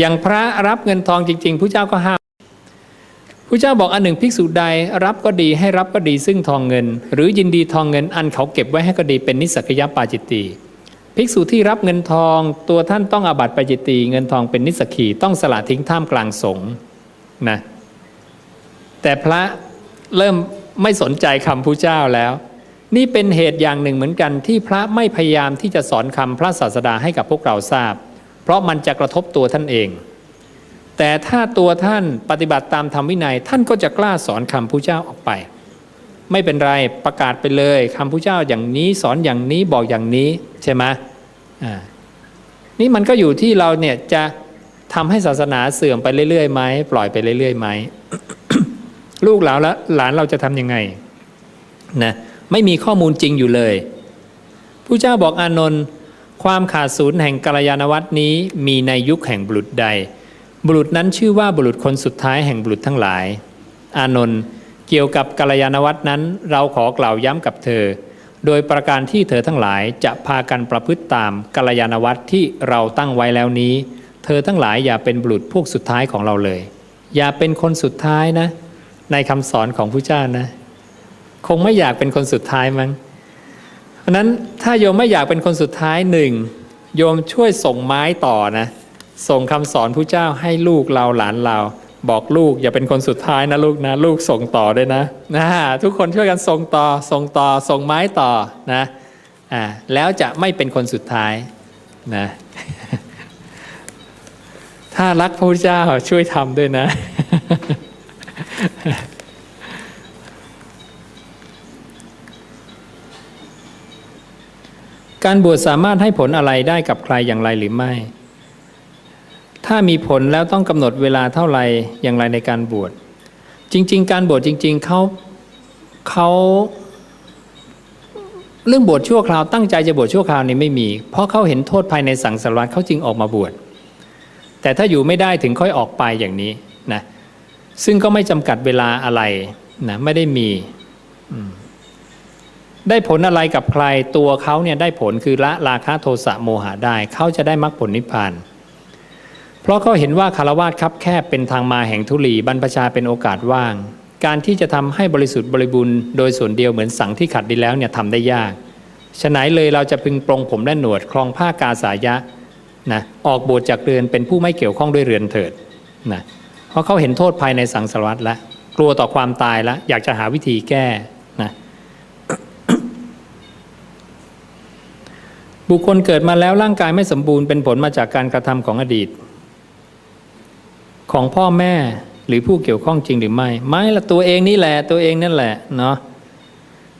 อย่างพระรับเงินทองจริง ๆ ผู้เจ้าก็ห้ามผู้เจ้าบอกอันหนึ่งภิกษุใดรับก็ดีให้รับก็ดีซึ่งทองเงิน หรือยินดีทองเงินอันเขาเก็บไว้ให้ก็ดีเป็นนิสสกยปาจิตตีภิกษุที่รับเงินทองตัวท่านต้องอาบัติปาจิตตีเงินทองเป็นนิสสกีต้องสละทิ้งท่ามกลางสงนะแต่พระเริ่มไม่สนใจคำผู้เจ้าแล้ว นี่เป็นเหตุอย่างหนึ่งเหมือนกันที่พระไม่พยายามที่จะสอนคำพระศาสดาให้กับพวกเราทราบ เพราะมันจะกระทบตัวท่านเอง แต่ถ้าตัวท่านปฏิบัติตามธรรมวินัย ท่านก็จะกล้าสอนคำผู้เจ้าออกไป ไม่เป็นไรประกาศไปเลยคำผู้เจ้าอย่างนี้สอนอย่างนี้บอกอย่างนี้ใช่ไหมอ่านี่มันก็อยู่ที่เราเนี่ยจะทำให้ศาสนาเสื่อมไปเรื่อยๆไหมปล่อยไปเรื่อยๆไหมลูกหลานและหลานเราจะทำยังไงนะไม่มีข้อมูลจริงอยู่เลยผู้เจ้าบอกอานนท์ ความขาดศูนย์แห่งกัลยาณวัตนี้มีในยุคแห่งบุรุษใด บุรุษนั้นชื่อว่าบุรุษคนสุดท้ายแห่งบุรุษทั้งหลาย อานนท์เกี่ยวกับกัลยาณวัตนั้นเราขอกล่าวย้ำกับเธอ โดยประการที่เธอทั้งหลายจะพากันประพฤติตามกัลยาณวัตที่เราตั้งไว้แล้วนี้ เธอทั้งหลายอย่าเป็นบุรุษพวกสุดท้ายของเราเลย อย่าเป็นคนสุดท้ายนะ ในคำสอนของผู้เจ้านะ คงไม่อยากเป็นคนสุดท้ายมั้ง ราะนั้นถ้าโยมไม่อยากเป็นคนสุดท้ายหนึ่งโยมช่วยส่งไม้ต่อนะ ส่งคำสอนผู้เจ้าให้ลูกเราหลานเรา บอกลูกอย่าเป็นคนสุดท้ายนะลูกนะลูกส่งต่อด้วยนะนะทุกคนช่วยกันส่งต่อส่งต่อส่งไม้ต่อนะอ่าแล้วจะไม่เป็นคนสุดท้ายนะถ้ารักพระพุทธเจ้าช่วยทำด้วยนะ การบวชสามารถให้ผลอะไรได้กับใครอย่างไรหรือไม่ ถ้ามีผลแล้วต้องกำหนดเวลาเท่าไหร่อย่างไรในการบวช จริง ๆ การบวชจริง ๆเขาเขาเรื่องบวชชั่วคราวตั้งใจจะบวชชั่วคราวนี้ไม่มี เพราะเขาเห็นโทษภายในสังสารวัฏเขาจึงออกมาบวช แต่ถ้าอยู่ไม่ได้ถึงค่อยออกไปอย่างนี้นะซึ่งก็ไม่จำกัดเวลาอะไรนะไม่ได้มีอืม ได้ผลอะไรกับใครตัวเขาเนี่ยได้ผลคือละราคะโทสะโมหะได้เขาจะได้มรรคผลนิพพาน เพราะเขาเห็นว่าคารวาสคับแคบเป็นทางมาแห่งทุลีบรรพชาเป็นโอกาสว่าง การที่จะทำให้บริสุทธิ์บริบูรณ์โดยส่วนเดียวเหมือนสังที่ขัดดีแล้วเนี่ยทำได้ยากฉะไหนเลยเราจะพึงปรงผมและหนวดคลองผ้ากาสายะนะออกบวชจากเรือนเป็นผู้ไม่เกี่ยวข้องด้วยเรือนเถิดนะเพราะเขาเห็นโทษภายในสังสารวัฏแล้วกลัวต่อความตายแล้วอยากจะหาวิธีแก้นะ บุคคลเกิดมาแล้วร่างกายไม่สมบูรณ์เป็นผลมาจากการกระทำของอดีต ของพ่อแม่หรือผู้เกี่ยวข้องจริงหรือไม่ ไม่ละตัวเองนี่แหละตัวเองนั่นแหละเนาะ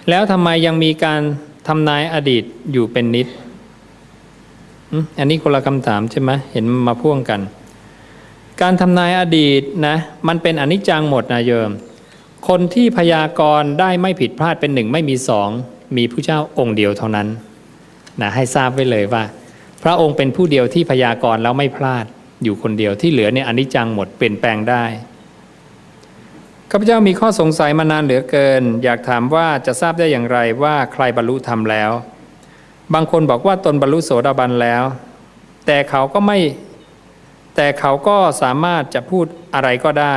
แล้วทำไมยังมีการทำนายอดีตอยู่เป็นนิดอันนี้คนละคำถามใช่ไหมเห็นมาพ่วงกัน การทำนายอดีตนะ มันเป็นอนิจจังหมดนะโยม คนที่พยากรณ์ได้ไม่ผิดพลาดเป็นหนึ่งไม่มีสอง มีผู้เจ้าองค์เดียวเท่านั้น นะให้ทราบไว้เลยว่า พระองค์เป็นผู้เดียวที่พยากรณ์แล้วไม่พลาดอยู่คนเดียวที่เหลือเนี่ยอนิจจังหมดเปลี่ยนแปลงได้ข้าพเจ้ามีข้อสงสัยมานานเหลือเกิน อยากถามว่าจะทราบได้อย่างไรว่าใครบรรลุธรรมแล้ว บางคนบอกว่าตนบรรลุโสดาบันแล้ว แต่เขาก็ไม่ แต่เขาก็สามารถจะพูดอะไรก็ได้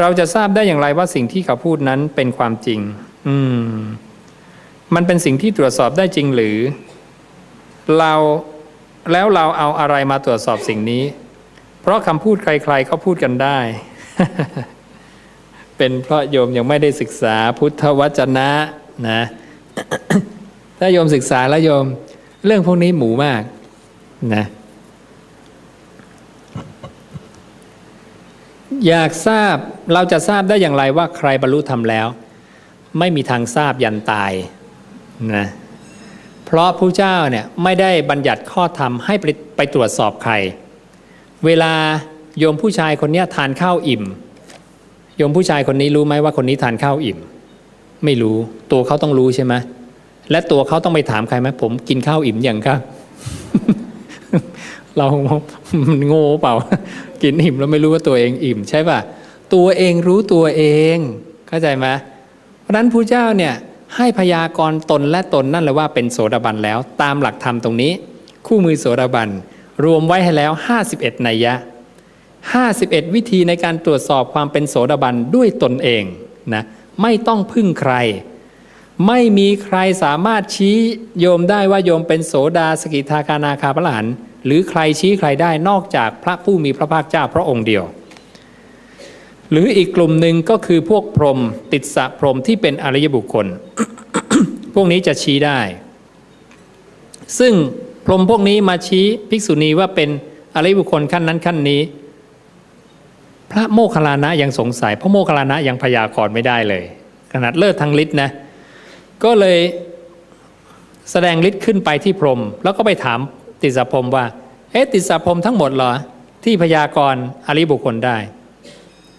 เราจะทราบได้อย่างไรว่าสิ่งที่เขาพูดนั้นเป็นความจริง อืม มันเป็นสิ่งที่ตรวจสอบได้จริงหรือ เราแล้วเราเอาอะไรมาตรวจสอบสิ่งนี้ เพราะคำพูดใครๆเขาพูดกันได้ เป็นเพราะโยมยังไม่ได้ศึกษาพุทธวจนะนะ ถ้าโยมศึกษาแล้วโยม เรื่องพวกนี้หมูมากนะอยากทราบเราจะทราบได้อย่างไรว่าใครบรรลุธรรมแล้ว ไม่มีทางทราบยันตาย นะเพราะผู้เจ้าเนี่ยไม่ได้บัญญัติข้อธรรมให้ไปไปตรวจสอบใคร เวลาโยมผู้ชายคนนี้ทานข้าวอิ่ม โยมผู้ชายคนนี้รู้ไหมว่าคนนี้ทานข้าวอิ่ม ไม่รู้ตัวเขาต้องรู้ใช่ไหมและตัวเขาต้องไปถามใครไหมผมกินข้าวอิ่มอย่างครับ เรามันโง่เปล่า กินอิ่มแล้วไม่รู้ว่าตัวเองอิ่ม ใช่ป่ะตัวเองรู้ตัวเอง เข้าใจไหมเพราะฉะนั้นผู้เจ้าเนี่ย ให้พยากรณ์ตนและตนนั่นเลยว่าเป็นโสดาบันแล้ว ตามหลักธรรมตรงนี้ คู่มือโสดาบันรวมไว้ให้แล้ว 51 นัยยะ 51 วิธีในการตรวจสอบความเป็นโสดาบันด้วยตนเองนะไม่ต้องพึ่งใคร ไม่มีใครสามารถชี้โยมได้ว่าโยมเป็นโสดาสกิทาคานาคาพระหลานหรือใครชี้ใครได้นอกจากพระผู้มีพระภาคเจ้าพระองค์เดียว หรืออีกกลุ่มหนึ่งก็คือพวกพรหมติดสะพรหมที่เป็นอริยบุคคล พวกนี้จะชี้ได้ ซึ่งพรหมพวกนี้มาชี้ภิกษุณีว่าเป็นอริยบุคคลขั้นนั้นขั้นนี้ พระโมคคัลลานะยังสงสัย พระโมคคัลลานะยังพยากรณ์ไม่ได้เลย ขนาดเลิศทางฤทธิ์นะ ก็เลยแสดงฤทธิ์ขึ้นไปที่พรหมแล้วก็ไปถามติสสะพรมว่า เอ๊ะติสสะพรมทั้งหมดเหรอ ที่พยากรณ์อริยบุคคลได้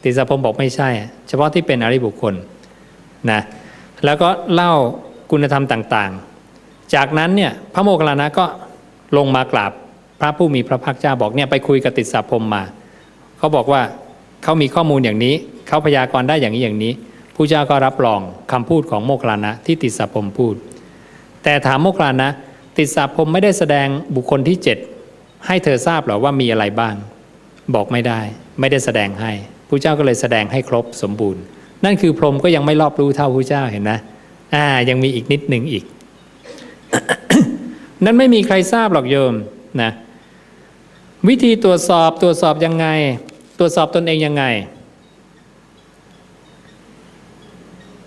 ติสสะพรหมบอกไม่ใช่ เฉพาะที่เป็นอริบุคคลนะแล้วก็เล่าคุณธรรมต่างๆ จากนั้นเนี่ยพระโมคคัลลานะก็ลงมากราบพระผู้มีพระภาคเจ้าบอกเนี่ยไปคุยกับติสสะพรหมมา เขาบอกว่าเขามีข้อมูลอย่างนี้ เขาพยากรณ์ได้อย่างนี้อย่างนี้ผู้เจ้าก็รับรองคำพูดของโมคคัลลานะที่ติสสะพมพูด แต่ถามโมคคัลลานะ ติสสะพมไม่ได้แสดงบุคคลที่เจ็ดให้เธอทราบหรอว่ามีอะไรบ้าง บอกไม่ได้ ไม่ได้แสดงให้ ผู้เจ้าก็เลยแสดงให้ครบสมบูรณ์ นั่นคือพรหมก็ยังไม่รอบรู้เท่าผู้เจ้าเห็นนะอ่ายังมีอีกนิดหนึ่งอีก นั้นไม่มีใครทราบหรอกโยมนะวิธีตรวจสอบตรวจสอบยังไง ตรวจสอบตนเองยังไง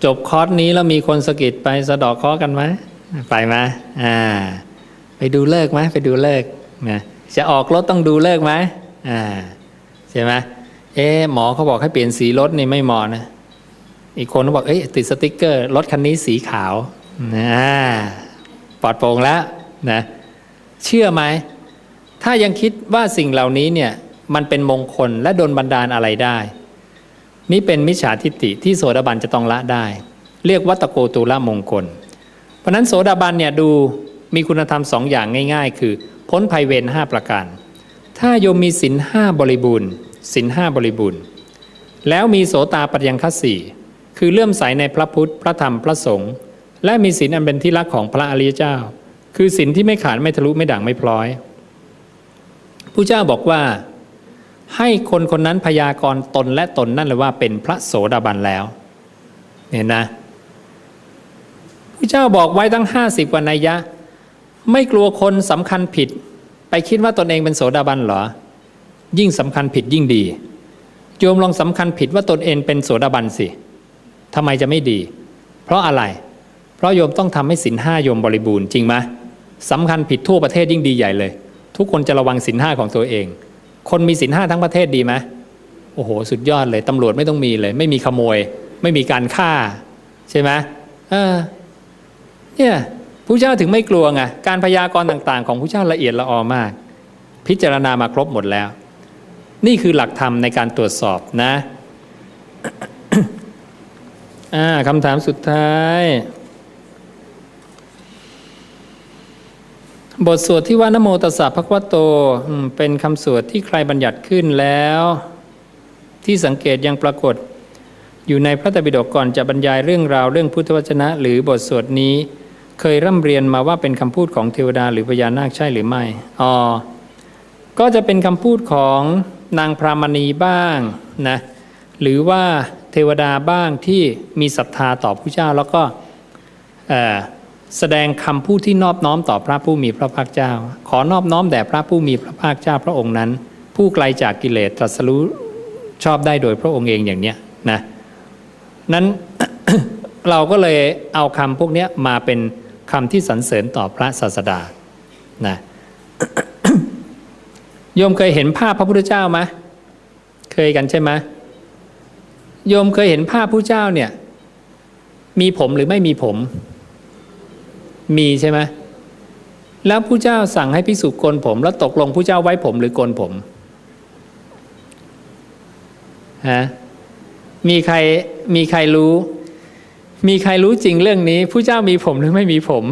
จบคอร์สนี้แล้วมีคนสะกิดไปสะดอกคอกันไหมไปไหมอ่า ไปดูเลิกไหมไปดูเลิกนะจะออกรถต้องดูเลิกไหมอ่าใช่ไหม เอ๊หมอเขาบอกให้เปลี่ยนสีรถนี่ไม่เหมาะนะ อีกคนก็บอกเอ้ยติดสติกเกอร์รถคันนี้สีขาวนะปลอดโปร่งแล้วนะเชื่อไหม ถ้ายังคิดว่าสิ่งเหล่านี้เนี่ยมันเป็นมงคลและโดนบันดาลอะไรได้ นี่เป็นมิจฉาทิฏฐิที่โสดาบันจะต้องละได้ เรียกวัตโกตูละมงคล เพราะฉะนั้นโสดาบันเนี่ยดูมีคุณธรรมสองอย่างง่าย ๆ คือ พ้นภัยเวรห้าประการ ถ้าโยมมีศีลห้าบริบูรณ์ ศีลห้าบริบูรณ์ แล้วมีโสตาปัญญังคสี่คือเลื่อมใสในพระพุทธพระธรรมพระสงฆ์และมีศีลอันเป็นที่รักของพระอริยเจ้า คือศีลที่ไม่ขาดไม่ทะลุไม่ด่างไม่พลอยผู้เจ้าบอกว่า ให้คนคนนั้นพยากรณ์ตนและตนนั่นเลยว่าเป็นพระโสดาบันแล้วเห็นนะผู้เจ้าบอกไว้ตั้งห้าสิบกว่านัยยะ ไม่กลัวคนสำคัญผิด ไปคิดว่าตนเองเป็นโสดาบันเหรอ ยิ่งสำคัญผิดยิ่งดี โยมลองสำคัญผิดว่าตนเองเป็นโสดาบันสิทำไมจะไม่ดี เพราะอะไร เพราะโยมต้องทำให้สินห้าโยมบริบูรณ์จริงไหมสำคัญผิดทั่วประเทศยิ่งดีใหญ่เลย ทุกคนจะระวังสินห้าของตัวเอง คนมีสินห้าทั้งประเทศดีไหมโอ้โห สุดยอดเลยตำรวจไม่ต้องมีเลย ไม่มีขโมย ไม่มีการฆ่า ใช่ไหมเออเนี่ยผู้เจ้าถึงไม่กลัวไงการพยากรณ์ต่าง ๆ ของผู้เจ้าละเอียดละออมาก พิจารณามาครบหมดแล้ว นี่คือหลักธรรมในการตรวจสอบนะอ่าคำถามสุดท้าย บทสวดที่ว่านโมตัสสะภะคะวะโตเป็นคำสวดที่ใครบัญญัติขึ้นแล้ว ที่สังเกตยังปรากฏ อยู่ในพระตรปิฎกก่อนจะบรรยายเรื่องราวเรื่องพุทธวจนะ หรือบทสวดนี้ เคยร่ำเรียนมาว่าเป็นคำพูดของเทวดาหรือพญานาคใช่หรือไม่อ๋อก็จะเป็นคำพูดของ นางพรามณีบ้างนะหรือว่าเทวดาบ้างที่มีศรัทธาต่อพระเจ้า แล้วก็แสดงคำพูดที่นอบน้อมต่อพระผู้มีพระภาคเจ้า ขอนอบน้อมแด่พระผู้มีพระภาคเจ้าพระองค์นั้น ผู้ไกลจากกิเลสตรัสรู้ชอบได้โดยพระองค์เองอย่างเนี้ยนะนั้นเราก็เลยเอาคำพวกนี้มาเป็นคำที่สรรเสริญต่อพระศาสดานะ โยมเคยเห็นภาพพระพุทธเจ้าไหมเคยกันใช่ไหมโยมเคยเห็นภาพผู้เจ้าเนี่ย มีผมหรือไม่มีผม มีใช่ไหมแล้วผู้เจ้าสั่งให้พิสุโกนผม แล้วตกลงผู้เจ้าไว้ผมหรือโกนผมฮะมีใครมีใครรู้ มีใครรู้จริงเรื่องนี้ผู้เจ้ามีผมหรือไม่มีผม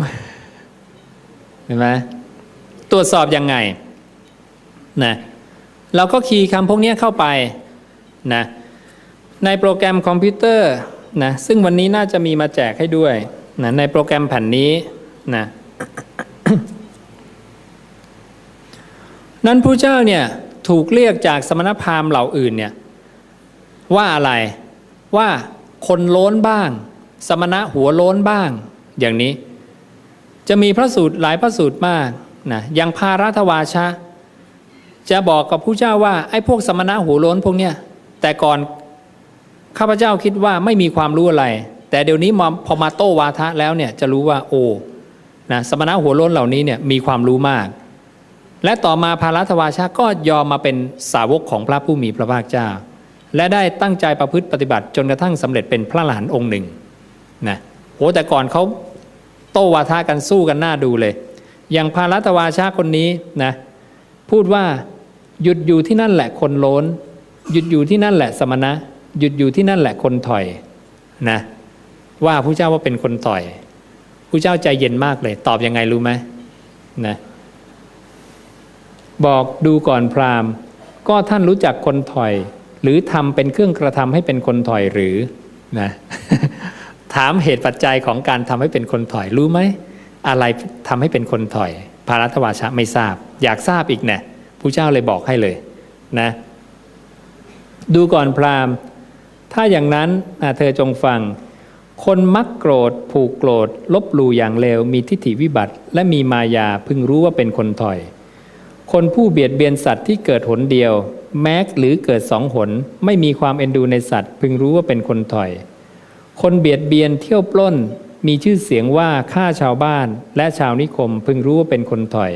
เห็นไหมตรวจสอบยังไง นะเราก็คีย์คำพวกนี้เข้าไปนะในโปรแกรมคอมพิวเตอร์นะซึ่งวันนี้น่าจะมีมาแจกให้ด้วยนะในโปรแกรมแผ่นนี้นะนั้นผู้เจ้าเนี่ยถูกเรียกจากสมณพราหมณ์เหล่าอื่นเนี่ยว่าอะไรว่าคนโล้นบ้าง สมณะหัวโล้นบ้าง อย่างนี้ จะมีพระสูตรหลายพระสูตรมากนะอย่างพารัตวาชะ จะบอกกับผู้เจ้าว่าไอ้พวกสมณะหัวโล้นพวกเนี้ยแต่ก่อนข้าพเจ้าคิดว่าไม่มีความรู้อะไร แต่เดี๋ยวนี้มาพอมาโต้วาทะแล้วเนี่ยจะรู้ว่าโอ้นะสมณะหัวโล้นเหล่านี้เนี่ยมีความรู้มาก และต่อมาพารัตวาชะก็ยอมมาเป็นสาวกของพระผู้มีพระภาคเจ้า และได้ตั้งใจประพฤติปฏิบัติจนกระทั่งสำเร็จเป็นพระหลานองค์หนึ่งนะโหแต่ก่อนเขาโต้วาทะกันสู้กันหน้าดูเลย อย่างพารัตวาชะคนนี้นะพูดว่า หยุดอยู่ที่นั่นแหละคนโล้น หยุดอยู่ที่นั่นแหละสมณะ หยุดอยู่ที่นั่นแหละคนถอยนะว่าผู้เจ้าว่าเป็นคนถอยผู้เจ้าใจเย็นมากเลย ตอบยังไงรู้ไหมนะบอกดูก่อนพราหมณ์ ก็ท่านรู้จักคนถอย หรือทำเป็นเครื่องกระทำให้เป็นคนถอยหรือนะถามเหตุปัจจัยของการทำให้เป็นคนถอยรู้ไหมอะไรทำให้เป็นคนถอยพารัตวาชะไม่ทราบ อยากทราบอีกเนี่ย ผู้เจ้าเลยบอกให้เลยนะดูก่อนพราหมณ์ ถ้าอย่างนั้นเธอจงฟัง คนมักโกรธ ผูกโกรธ ลบหลู่อย่างเลวมีทิฏฐิวิบัติ และมีมายาพึงรู้ว่าเป็นคนถอย คนผู้เบียดเบียนสัตว์ที่เกิดหนเดียว แม้หรือเกิดสองหน ไม่มีความเอ็นดูในสัตว์ พึงรู้ว่าเป็นคนถอย คนเบียดเบียนเที่ยวปล้น มีชื่อเสียงว่าฆ่าชาวบ้านและชาวนิคม พึงรู้ว่าเป็นคนถอย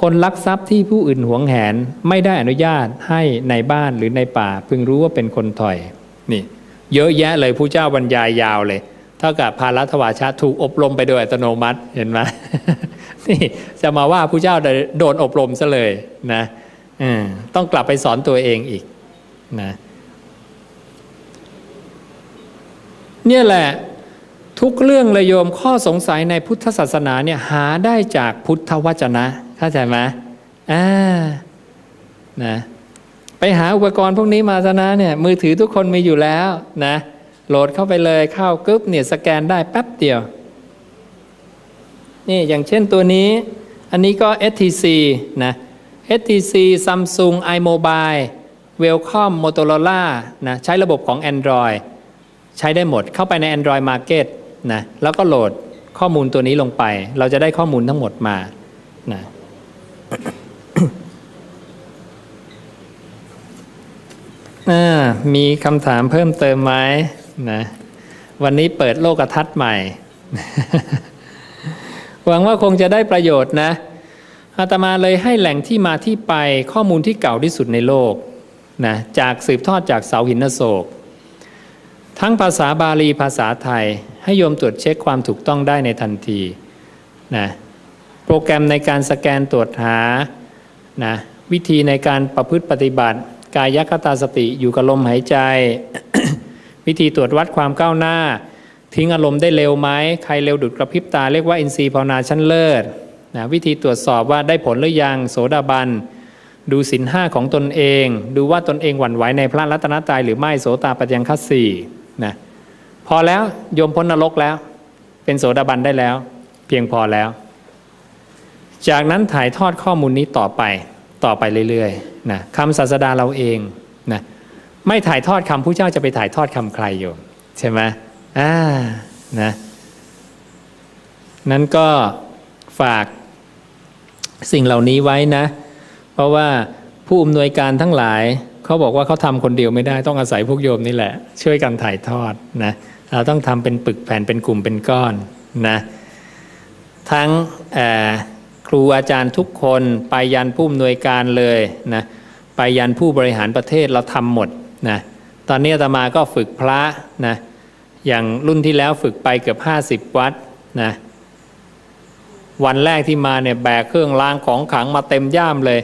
คนลักทรัพย์ที่ผู้อื่นหวงแหนไม่ได้อนุญาตให้ในบ้านหรือในป่า พึงรู้ว่าเป็นคนถอยนี่เยอะแยะเลยผู้เจ้าบรรยายยาวเลย เท่ากับพารัตวาชาถูกอบรมไปโดยอัตโนมัติเห็นไหมนี่จะมาว่าผู้เจ้าโดนอบรมซะเลยนะอืมต้องกลับไปสอนตัวเองอีกนะเนี่ยแหละทุกเรื่องเลยโยมข้อสงสัยในพุทธศาสนาเนี่ยหาได้จากพุทธวจนะ เข้าใจไหมอ่านะไปหาอุปกรณ์พวกนี้มาซะนะเนี่ยมือถือทุกคนมีอยู่แล้วนะโหลดเข้าไปเลยเข้ากึ๊บเนี่ยสแกนได้แป๊บเดียว นี่อย่างเช่นตัวนี้ อันนี้ก็ STC นะ STC Samsung iMobile Welcome Motorola นะใช้ระบบของ Android ใช้ได้หมดเข้าไปใน Android Market นะแล้วก็โหลดข้อมูลตัวนี้ลงไป เราจะได้ข้อมูลทั้งหมดมานะ มีคำถามเพิ่มเติมไหมนะ วันนี้เปิดโลกทัศน์ใหม่ หวังว่าคงจะได้ประโยชน์นะ อาตมาเลยให้แหล่งที่มาที่ไปข้อมูลที่เก่าที่สุดในโลกนะจากสืบทอดจากเสาหินโศก ทั้งภาษาบาลีภาษาไทย ให้โยมตรวจเช็คความถูกต้องได้ในทันทีนะ รแกรมในการสแกนตรวจหานะวิธีในการประพฤติปฏิบัติ กายคตาสติอยู่กับลมหายใจ วิธีตรวจวัดความก้าวหน้า ทิ้งอารมณ์ได้เร็วไหมใครเร็วดุดกระพริบตาเรียกว่าอินทรีย์ภาวนาชั้นเลิศนะวิธีตรวจสอบว่าได้ผลหรือยังโสดาบันดูสินห้าของตนเอง ดูว่าตนเองหวั่นไหวในพระรัตนตรัยหรือไม่โสตาปัจยังคัสสี่นะพอแล้วโยมพ้นนรกแล้ว เป็นโสดาบันได้แล้ว เพียงพอแล้ว จากนั้นถ่ายทอดข้อมูลนี้ต่อไปต่อไปเรื่อยๆนะคำศาสดาเราเองนะไม่ถ่ายทอดคำผู้เจ้าจะไปถ่ายทอดคำใครโยมใช่ไหมอ่านะนั้นก็ฝากสิ่งเหล่านี้ไว้นะ เพราะว่าผู้อำนวยการทั้งหลายเขาบอกว่าเขาทำคนเดียวไม่ได้ต้องอาศัยพวกโยมนี่แหละ ช่วยกันถ่ายทอดนะเราต้องทำเป็นปึกแผ่นเป็นกลุ่มเป็นก้อนนะทั้ง รูอาจารย์ทุกคนไปยันผู้อำนวยการเลยนะไปยันผู้บริหารประเทศเราทำหมดนะตอนนี้อาตมาก็ฝึกพระนะอย่างรุ่นที่แล้วฝึกไปเกือบ 50 วัดนะวันแรกที่มาเนี่ยแบกเครื่องรางของขลังมาเต็มย่ามเลย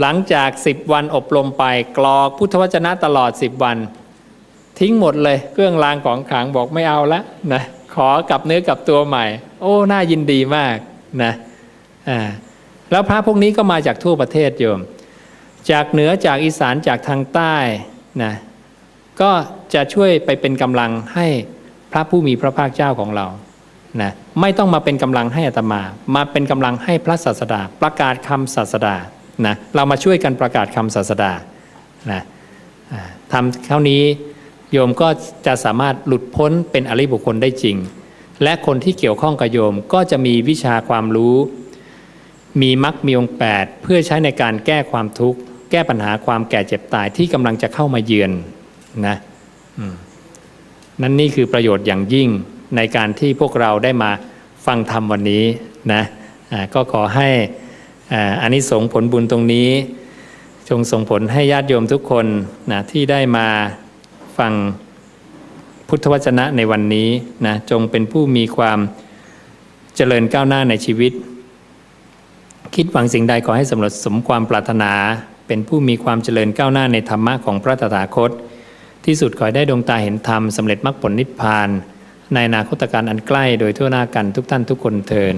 หลังจาก 10 วันอบรมไปกรอกพุทธวจนะตลอด 10 วัน ทิ้งหมดเลยเครื่องรางของขลังบอกไม่เอาละนะขอกลับเนื้อกลับตัวใหม่ โอ้น่ายินดีมากนะ อ่าแล้วพระพวกนี้ก็มาจากทั่วประเทศโยม จากเหนือจากอีสานจากทางใต้นะก็จะช่วยไปเป็นกำลังให้พระผู้มีพระภาคเจ้าของเรานะไม่ต้องมาเป็นกำลังให้อัตมา มาเป็นกำลังให้พระศาสดา ประกาศคำศาสดานะเรามาช่วยกันประกาศคำศาสดานะทำเท่านี้โยมก็จะสามารถหลุดพ้นเป็นอริบุคคลได้จริง และคนที่เกี่ยวข้องกับโยมก็จะมีวิชาความรู้ มีมรรคมีองค์แปดเพื่อใช้ในการแก้ความทุกข์ แก้ปัญหาความแก่เจ็บตายที่กำลังจะเข้ามาเยือนนะนั่นนี่คือประโยชน์อย่างยิ่งในการที่พวกเราได้มาฟังธรรมวันนี้นะก็ขอให้อาอานิสงส์ผลบุญตรงนี้ จงส่งผลให้ญาติโยมทุกคนนะที่ได้มาฟังพุทธวจนะในวันนี้นะจงเป็นผู้มีความเจริญก้าวหน้าในชีวิต คิดหวังสิ่งใดขอให้สำเร็จสมความปรารถนา เป็นผู้มีความเจริญก้าวหน้าในธรรมะของพระตถาคต ที่สุดขอได้ดวงตาเห็นธรรมสำเร็จมรรคผลนิพพาน ในนาคตการอันใกล้โดยทั่วหน้ากันทุกท่านทุกคนเทิน